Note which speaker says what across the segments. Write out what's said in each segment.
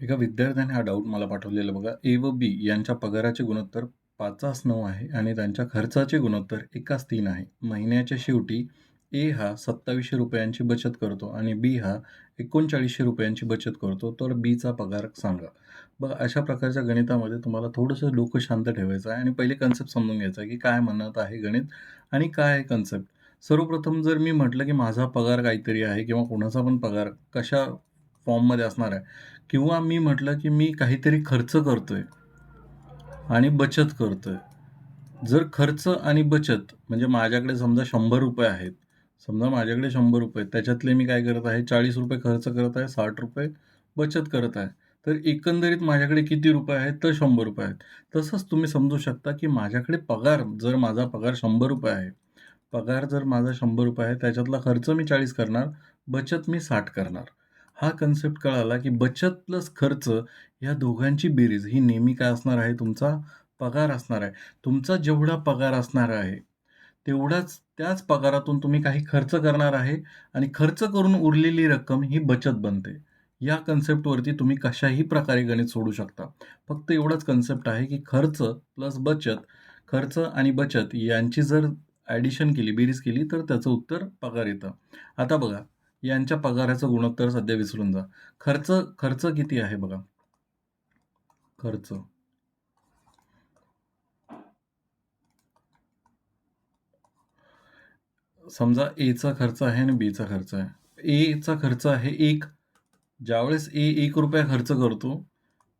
Speaker 1: एका विद्यार्थ्याने हा डाऊट मला पाठवलेला बघा. ए व बी यांच्या पगाराचे गुणोत्तर 5स 9 आहे आणि त्यांच्या खर्चाचे गुणोत्तर 1स 3 आहे. महिन्याच्या शेवटी ए हा सत्तावीसशे रुपयांची बचत करतो आणि बी हा एकोणचाळीसशे रुपयांची बचत करतो. तर बीचा पगार सांगा. बघा अशा प्रकारच्या गणितामध्ये तुम्हाला थोडंसं डोकं शांत ठेवायचं आहे आणि पहिले कन्सेप्ट समजून घ्यायचा आहे, की काय म्हणत आहे गणित आणि काय आहे कन्सेप्ट. सर्वप्रथम जर मी म्हटलं, की माझा पगार काहीतरी आहे किंवा कोणाचा पण पगार कशा फॉर्ममध्ये असणार आहे किंवा मी म्हटलं, की मी काहीतरी खर्च करतो आहे आणि बचत करतो आहे जर खर्च आणि बचत म्हणजे माझ्याकडे समजा ₹100 आहेत. समजा माझ्याकडे ₹100 त्याच्यातले मी काय करत आहे ₹40 खर्च करत आहे, ₹60 बचत करत आहे. तर एकंदरीत माझ्याकडे किती रुपये आहेत? तर ₹100 आहेत. तसंच तुम्ही समजू शकता, की माझ्याकडे पगार जर माझा पगार ₹100 आहे. पगार जर माझा ₹100 आहे त्याच्यातला खर्च मी 40 करणार, बचत मी साठ करणार. हा कन्सेप्ट कळाला, की बचत प्लस खर्च या दोघांची बेरीज ही नेहमी काय असणार आहे? तुमचा पगार असणार आहे. तुमचा जेवढा पगार असणार आहे, तेवढाच त्याच पगारातून तुम्ही काही खर्च करणार आहे आणि खर्च करून उरलेली रक्कम ही बचत बनते. या कन्सेप्टवरती तुम्ही कशाही प्रकारे गणित सोडू शकता. फक्त एवढाच कन्सेप्ट आहे, की खर्च प्लस बचत, खर्च आणि बचत यांची जर ॲडिशन केली, बेरीज केली तर त्याचं उत्तर पगार येतं. आता बघा यांच्या पगाराचं गुणोत्तर सध्या विसरून जा. खर्च खर्च किती आहे बघा. खर्च. समजा एचा खर्च आहे आणि बीचा खर्च आहे. एचा खर्च आहे एक ज्यावेळेस ए एक रुपया खर्च करतो,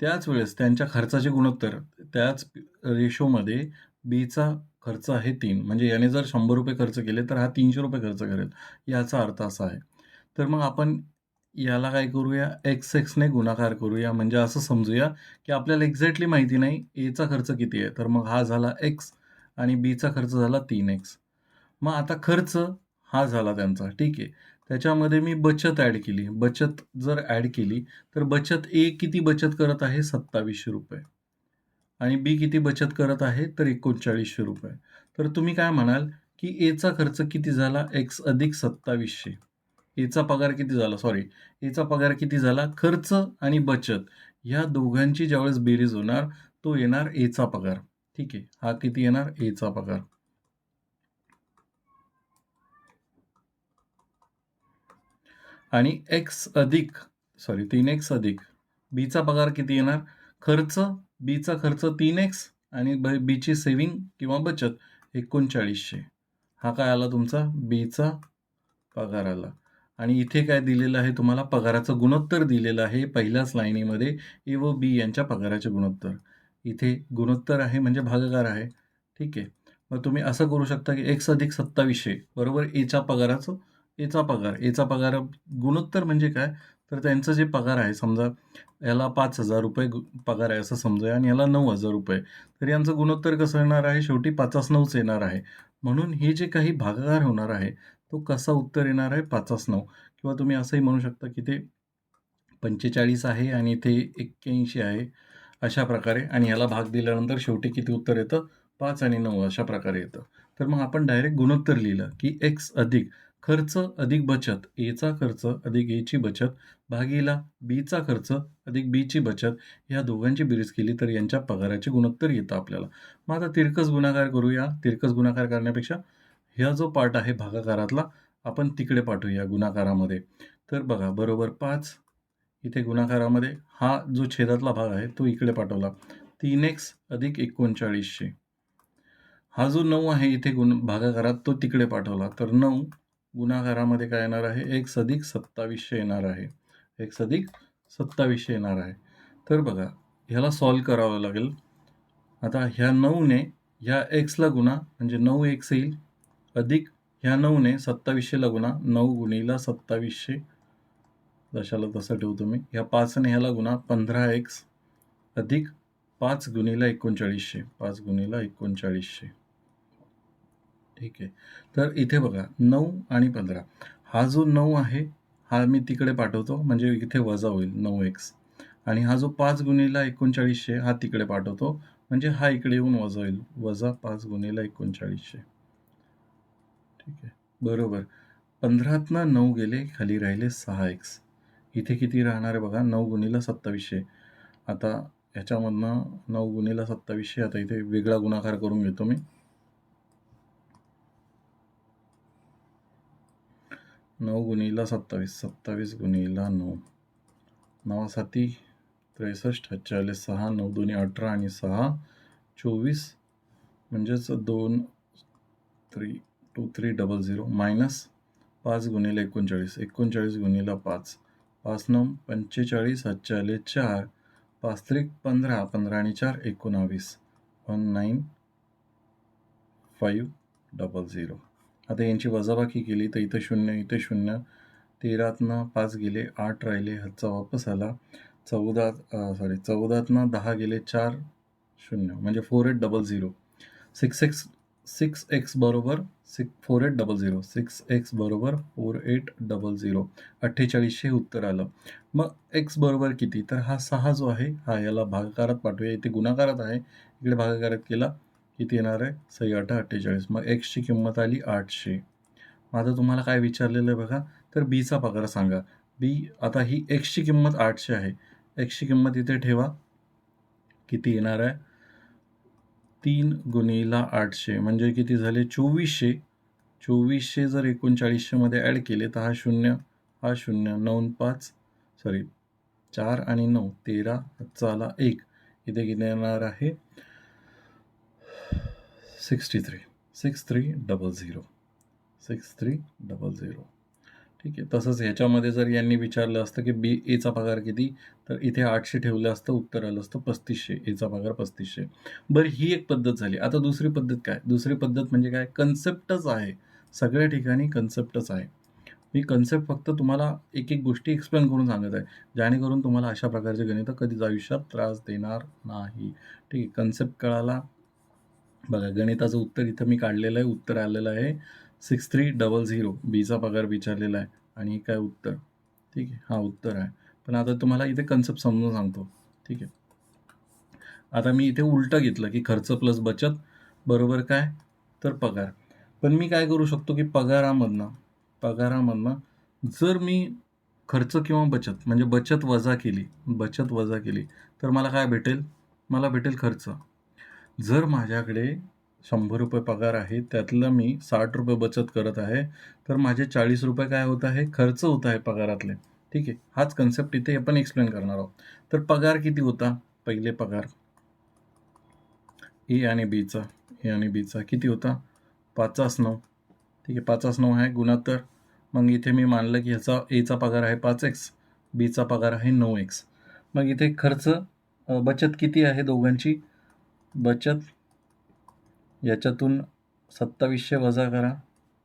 Speaker 1: त्याच वेळेस त्यांच्या खर्चाचे गुणोत्तर त्याच रेशोमध्ये बीचा खर्च आहे तीन म्हणजे याने जर ₹100 खर्च केले, तर हा ₹300 खर्च करेल. याचा अर्थ असा आहे. तर मग आपण याला काय करूया? एक्स एक्सने गुणाकार करूया. म्हणजे असं समजूया, की आपल्याला एक्झॅक्टली माहिती नाही एचा खर्च किती आहे. तर मग हा झाला एक्स आणि बीचा खर्च झाला तीन एक्स मग आता खर्च हा झाला त्यांचा, ठीक आहे. त्याच्यामध्ये मी बचत ॲड केली. बचत जर ॲड केली, तर बचत ए किती बचत करत आहे? ₹2700 आणि बी किती बचत करत आहे? तर ₹3900. तर तुम्ही काय म्हणाल, की एचा खर्च किती झाला? एक्स अधिक 2700. हिचा पगार किती झाला? सॉरी, एचा पगार किती झाला? खर्च आणि बचत या दोघांची ज्यावेळेस बेरीज होणार, तो येणार एचा पगार. ठीक आहे. हा किती येणार? एचा पगार. आणि एक्स अधिक सॉरी तीन एक्स अधिक बीचा पगार किती येणार? खर्च, बीचा खर्च तीन एक्स आणि ब बीची सेविंग किंवा बचत 3900. हा काय आला तुमचा? बीचा पगार आला. आणि इथे काय दिलेलं आहे तुम्हाला? पगाराचं गुणोत्तर दिलेलं आहे पहिल्याच लाईनीमध्ये ए व बी यांच्या पगाराचे गुणोत्तर. इथे गुणोत्तर आहे म्हणजे भागाकार आहे. ठीक आहे. मग तुम्ही असं करू शकता, की एक्स अधिक 2700 बरोबर एच्या पगाराचं एचा पगार. एचा पगार गुणोत्तर म्हणजे काय? तर त्यांचं जे पगार आहे समजा याला ₹5000 गु पगार आहे असं समजूया आणि याला ₹9000 तर यांचं गुणोत्तर कसं येणार आहे? शेवटी 5स 9च येणार आहे. म्हणून हे जे काही भागाकार होणार आहे, तो कसा उत्तर येणार आहे? 5स 9 किंवा तुम्ही असंही म्हणू शकता, की ते 45 आहे आणि ते एक्क्याऐंशी आहे. अशा प्रकारे आणि याला भाग दिल्यानंतर शेवटी किती उत्तर येतं? पाच आणि नऊ अशा प्रकारे येतं. तर मग आपण डायरेक्ट गुणोत्तर लिहिलं, की एक्स अधिक खर्च अधिक बचत, एचा खर्च अधिक एची बचत भागीला बीचा खर्च अधिक बीची बचत या दोघांची बेरीज केली तर यांच्या पगाराचे गुणोत्तर येतं आपल्याला. मग आता तिरकस गुणाकार करूया. तिरकस गुणाकार करण्यापेक्षा ह्या जो पार्ट आहे भागाकारातला आपण तिकडे पाठवूया गुणाकारामध्ये. तर बघा बरोबर पाच इथे गुणाकारामध्ये हा जो छेदातला भाग आहे तो इकडे पाठवला. तीन एक्स अधिक 3900 हा जो नऊ आहे इथे गुण भागाकारात तो तिकडे पाठवला. तर नऊ गुणाकारामध्ये काय येणार आहे? एक्स अधिक 2700 येणार आहे. एक्स अधिक 2700 येणार आहे. तर बघा ह्याला सॉल्व करावं लागेल. आता ह्या नऊने ह्या एक्सला गुणा म्हणजे नऊ एक्स येईल अधिक ह्या नऊने सत्तावीसशे गुणा नऊ गुणीला सत्तावीसशे दशाला तसं ठेवतो मी ह्या पाचने ह्याला गुणा पंधरा एक्स अधिक पाच गुणीला एकोणचाळीसशे पाच गुणीला एकोणचाळीसशे. ठीक आहे. तर इथे बघा नऊ आणि पंधरा. हा जो नऊ आहे हा मी तिकडे पाठवतो म्हणजे इथे वजा होईल नऊ एक्स. आणि हा जो पाच गुणीला एकोणचाळीसशे हा तिकडे पाठवतो म्हणजे हा इकडे येऊन वजा होईल. वजा पाच गुणीला एकोणचाळीसशे. ठीक आहे. बरोबर. 15तनं 9 गेले, खाली राहिले सहा एक्स इथे किती राहणार आहे बघा? नऊ गुणीला सत्तावीसशे. आता ह्याच्यामधनं नऊ गुणीला सत्तावीसशे आता इथे वेगळा गुणाकार करून घेतो मी. नऊ गुणीला सत्तावीस सत्तावीस गुणीला नऊ. नवा साती त्रेसष्ट चाळीस सहा नऊ दोन्ही अठरा आणि सहा चोवीस. म्हणजेच दोन त्री two three double zero minus पाच गुणिले एकोणचाळीस एकोणचाळीस गुणिला पाच. पाच नऊ पंचेचाळीस हातचे चार. पाच त्रिक पंधरा पंधरा आणि चार. एकोणावीस. One nine five double zero आता यांची वजाबाकी केली तर इथं शून्य इथे शून्य. तेरातनं पाच गेले आठ राहिले हातचा वापस आला. चौदा सॉरी चौदातनं दहा गेले चार शून्य. म्हणजे four eight double zero six X six X बरोबर six four eight double zero. Six X बरोबर फोर एट डबल झिरो. अठ्ठेचाळीसशे उत्तर आलं. मग एक्स बरोबर किती? तर हा सहा जो आहे हा याला भागाकारात पाठवूया. इथे गुणाकारात आहे. इकडे भागाकारात केला. किती येणार आहे? सही अठा अठ्ठेचाळीस. मग एक्सची किंमत आली आठशे. मग आता तुम्हाला काय विचारलेलं आहे बघा? तर बीचा पगार सांगा. बी आता ही एक्सची किंमत आठशे आहे. एक्सची किंमत इथे ठेवा. किती येणार आहे? तीन गुणिला आठशे. म्हणजे किती झाले? चोवीसशे. चोवीसशे जर एकोणचाळीसशेमध्ये ॲड केले तर हा शून्य हा शून्य नऊ पाच सॉरी चार आणि नऊ तेरा चाला एक. इथे किती येणार आहे? Sixty three six three double zero six three double zero ठीक आहे. तसंच ह्याच्यामध्ये जर यांनी विचारलं असतं की बी एचा पगार किती? तर इथे आठशे ठेवलं असतं उत्तर आलं असतं पस्तीसशे. एचा पगार पस्तीसशे. बरं ही एक पद्धत झाली. आता दुसरी पद्धत काय? दुसरी पद्धत म्हणजे काय? कन्सेप्टच आहे. सगळ्या ठिकाणी कन्सेप्टच आहे. मी कन्सेप्ट फक्त तुम्हाला एक एक गोष्टी एक्सप्लेन करून सांगत आहे. जेणेकरून तुम्हाला अशा प्रकारचे गणितं कधीच आयुष्यात त्रास देणार नाही. ठीक आहे. कन्सेप्ट कळाला. बघा गणिताचं उत्तर इथं मी काढलेलं आहे. उत्तर आलेलं आहे. Six three double zero. बीचा पगार विचारलेला आहे. आणि काय उत्तर? ठीक आहे. हा उत्तर आहे. पण आता तुम्हाला इथे कन्सेप्ट समजून सांगतो. ठीक आहे. आता मी इथे उलटं घेतलं की खर्च प्लस बचत बरोबर काय? तर पगार. पण मी काय करू शकतो की पगारामधनं पगारामधनं जर मी खर्च किंवा बचत म्हणजे बचत वजा केली बचत वजा केली तर मला काय भेटेल? मला भेटेल खर्च. जर माझ्याकडे शंभर रुपये पगार आहे त्यातलं मी साठ रुपये बचत करत आहे. तर माझे चाळीस रुपये काय होत आहे? खर्च होत आहे पगारातले. ठीक आहे हाच कन्सेप्ट इथे आपण एक्सप्लेन करणार आहोत. तर पगार किती होता? पहिले पगार. ए आणि बीचा ए आणि बीचा किती होता? पाचास नऊ. ठीक आहे पाचास नऊ आहे गुणात्तर. मग इथे मी मानलं की ह्याचा एचा पगार आहे पाच एक्स बीचा पगार आहे नऊ एक्स मग इथे खर्च बचत किती आहे दोघांची? बचत याच्यातून सत्तावीसशे वजा करा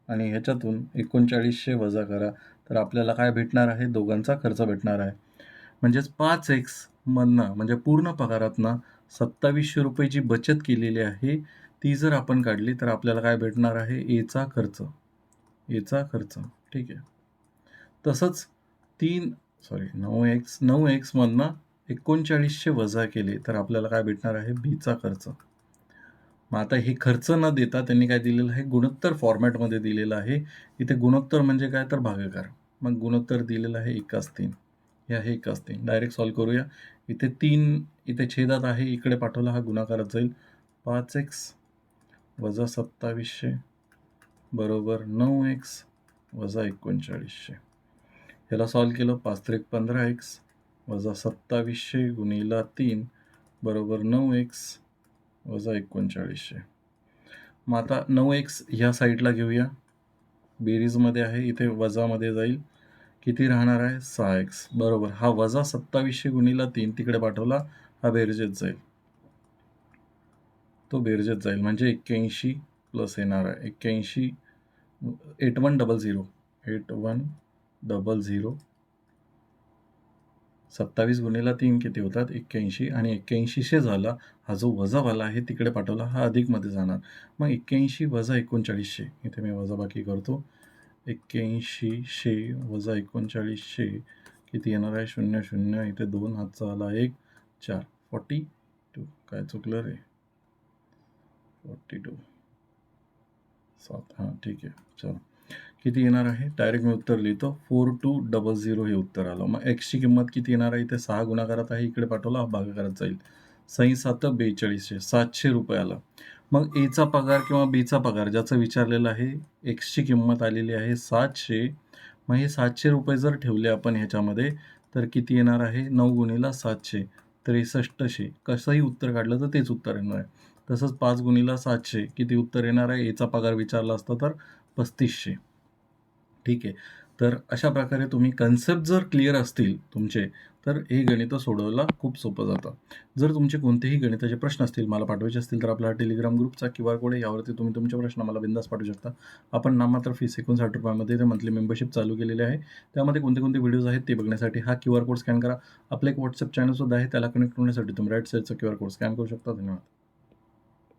Speaker 1: आणि ह्याच्यातून एकोणचाळीसशे वजा करा. तर आपल्याला काय भेटणार आहे? दोघांचा खर्च भेटणार आहे. म्हणजेच पाच एक्समधनं म्हणजे पूर्ण पगारातनं सत्तावीसशे रुपयेची बचत केलेली आहे ती जर आपण काढली तर आपल्याला काय भेटणार आहे? एचा खर्च. एचा खर्च. ठीक आहे. तसंच तीन सॉरी नऊ एक्स नऊ एक्समधनं एकोणचाळीसशे वजा केले तर आपल्याला काय भेटणार आहे? बीचा खर्च. मग आता हे खर्च न देता त्यांनी काय दिलेलं आहे? गुणोत्तर फॉर्मॅटमध्ये दिलेलं आहे. इथे गुणोत्तर म्हणजे काय? तर भागाकार. मग गुणोत्तर दिलेलं आहे एकाच तीन. हे आहे एकाच तीन. डायरेक्ट सॉल्व करूया. इथे तीन इथे छेदात आहे. इकडे पाठवला हा गुणाकारात जाईल. पाच एक्स वजा सत्तावीसशे बरोबर नऊ एक्स वजा एकोणचाळीसशे. ह्याला सॉल्व केलं. पाच त्रेक पंधरा एक्स वजा सत्तावीसशे गुणिला तीन बरोबर नऊ एक्स वजा एकोणचाळीसशे. मग आता नऊ एक्स ह्या साईडला घेऊया. बेरीजमध्ये आहे इथे वजामध्ये जाईल. किती राहणार आहे? सहा एक्स बरोबर. हा वजा सत्तावीसशे गुणीला तीन तिकडे पाठवला हा बेरजेत जाईल. तो बेरजेत जाईल. म्हणजे एक्क्याऐंशी प्लस येणार आहे. एक्क्याऐंशी eight one double zero. Eight one double zero. सत्तावीस गुणिला तीन किती होतात? एक्क्याऐंशी. आणि एक्क्याऐंशीशे झाला हा जो वजावाला आहे तिकडे पाठवला हा अधिकमध्ये जाणार. मग एक्क्याऐंशी वजा एकोणचाळीसशे इथे मी वजाबाकी करतो. एक्क्याऐंशीशे वजा एकोणचाळीसशे किती येणार आहे? शून्य शून्य. इथे दोन हातचा आला एक चार. फॉर्टी टू काय चुकलं रे? फॉर्टी टू सात. हां ठीक आहे. चला. किती येणार आहे? डायरेक्ट मी उत्तर लिहितो. फोर टू डबल झिरो हे उत्तर आलं. मग एक्सची किंमत किती येणार आहे? इथे सहा गुणाकारात आहे. इकडे पाठवला हा भागाकारात जाईल. सही सात बेचाळीसशे सातशे रुपये आला. मग एचा पगार किंवा बीचा पगार ज्याचं विचारलेलं आहे एक्सची किंमत आलेली आहे सातशे. मग हे सातशे रुपये जर ठेवले आपण ह्याच्यामध्ये तर किती येणार आहे? नऊ गुणीला सातशे त्रेसष्टशे. कसंही उत्तर काढलं तर तेच उत्तर येणार आहे. तसंच पाच गुणीला सातशे किती उत्तर येणार आहे? याचा पगार विचारला असता तर पस्तीसशे. ठीक आहे. तर अशा प्रकारे तुम्ही कन्सेप्ट जर क्लिअर असतील तुमचे तर हे गणितं सोडवायला खूप सोपं जातं. जर तुमचे कोणतेही गणिताचे प्रश्न असतील मला पाठवायचे असतील तर आपला टेलिग्राम ग्रुपचा क्यू आर कोड आहे. यावरती तुम्ही तुमचे प्रश्न मला बिंदास पाठवू शकता. आपण नाममात्र फीस एकोणसाठ रुपयामध्ये ते मंथली मेंबरशिप चालू केलेले आहे. त्यामध्ये कोणते कोणते व्हिडिओज आहेत ते बघण्यासाठी हा क्यू आर कोड स्कॅन करा. आपलं एक व्हॉट्सअप चॅनलसुद्धा आहे. त्याला कनेक्ट होण्यासाठी तुम्ही राईट साईडचा क्यू आर कोड स्कॅन करू शकता. धन्यवाद.